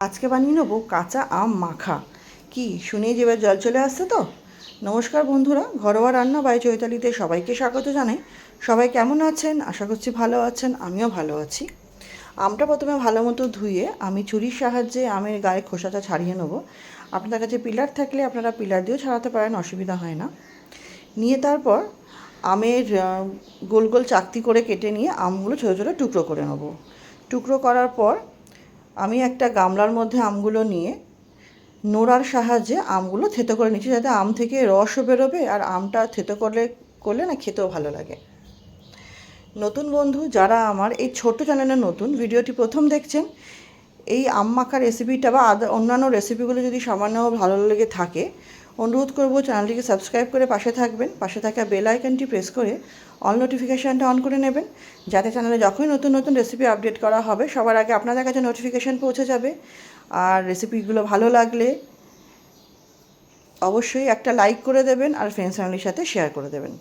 আজকে বানিয়ে নেব কাঁচা আম মাখা। কি, শুনেই যে এবার জল চলে আসছে তো? নমস্কার বন্ধুরা, ঘরোয়া রান্না বাই চৈতালিতে সবাইকে স্বাগত জানাই। সবাই কেমন আছেন? আশা করছি ভালো আছেন, আমিও ভালো আছি। আমটা প্রথমে ভালো মতো ধুয়ে আমি ছুরির সাহায্যে আমের গায়ে খোসাটা ছাড়িয়ে নেব। আপনাদের কাছে পিলার থাকলে আপনারা পিলার দিয়েও ছাড়াতে পারেন, অসুবিধা হয় না। নিয়ে তারপর আমের গোল গোল চাকতি করে কেটে নিয়ে আমগুলো ছোটো ছোটো টুকরো করে নেব। টুকরো করার পর আমি একটা গামলার মধ্যে আমগুলো নিয়ে নোড়ার সাহায্যে আমগুলো থেতো করে নিচ্ছি যাতে আম থেকে রসও বেরোবে আর আমটা থেতো করলে করলে না খেতেও ভালো লাগে। নতুন বন্ধু, যারা আমার এই ছোট্ট চ্যানেলে নতুন, ভিডিওটি প্রথম দেখছেন, এই আম মাখা রেসিপিটা বা আদা অন্যান্য রেসিপিগুলো যদি সামান্য ভালো লেগে থাকে অনুরোধ করব চ্যানেলটিকে সাবস্ক্রাইব করে পাশে থাকবেন। পাশে থাকা বেল আইকনটি প্রেস করে অল নোটিফিকেশানটা অন করে নেবেন, যাতে চ্যানেলে যখনই নতুন নতুন রেসিপি আপডেট করা হবে, সবার আগে আপনাদের কাছে নোটিফিকেশান পৌঁছে যাবে। আর রেসিপিগুলো ভালো লাগলে অবশ্যই একটা লাইক করে দেবেন আর ফ্রেন্ডস ফ্যামিলির সাথে শেয়ার করে দেবেন।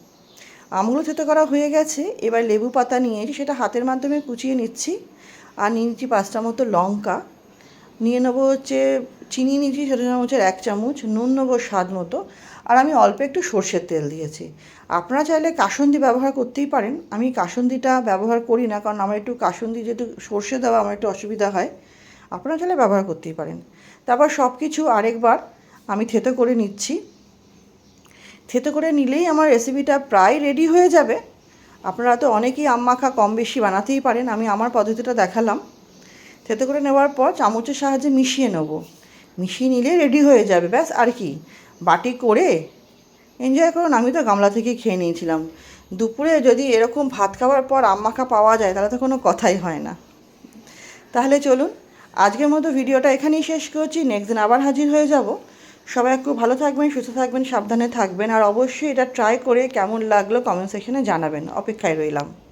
আমগুলো থেতো করা হয়ে গেছে, এবার লেবু পাতা নিয়ে সেটা হাতের মাধ্যমে কুচিয়ে নিচ্ছি। আর নিয়ে নিচ্ছি পাঁচটা মতো লঙ্কা। নিয়ে নেব হচ্ছে চিনি নিয়েছি ছোটো চামচের এক চামচ, নুন নেব স্বাদ মতো। আর আমি অল্প একটু সর্ষের তেল দিয়েছি। আপনারা চাইলে কাসুন্দি ব্যবহার করতেই পারেন। আমি কাসুন্দিটা ব্যবহার করি না, কারণ আমার একটু কাসুন্দি যেহেতু সর্ষে দেওয়া আমার একটু অসুবিধা হয়। আপনারা চাইলে ব্যবহার করতেই পারেন। তারপর সব কিছু আরেকবার আমি থেতো করে নিচ্ছি। থেতো করে নিলেই আমার রেসিপিটা প্রায় রেডি হয়ে যাবে। আপনারা তো অনেকেই আম মাখা কম বেশি বানাতেই পারেন। আমি আমার পদ্ধতিটা দেখালাম। থেতো করে নেওয়ার পর চামচের সাহায্যে মিশিয়ে নেব। মিশিয়ে নিলে রেডি হয়ে যাবে, ব্যাস, আর কি? বাটি করে এনজয় করুন। আমি তো গামলা থেকে খেয়ে নিয়েছিলাম। দুপুরে যদি এরকম ভাত খাওয়ার পর আম মাখা পাওয়া যায়, তাহলে তো কোনো কথাই হয় না। তাহলে চলুন, আজকের মতো ভিডিওটা এখানেই শেষ করছি। নেক্সট দিন আবার হাজির হয়ে যাব। সবাই একটু ভালো থাকবেন, সুস্থ থাকবেন, সাবধানে থাকবেন, আর অবশ্যই এটা ট্রাই করে কেমন লাগল কমেন্ট সেকশনে জানাবেন। অপেক্ষায় রইলাম।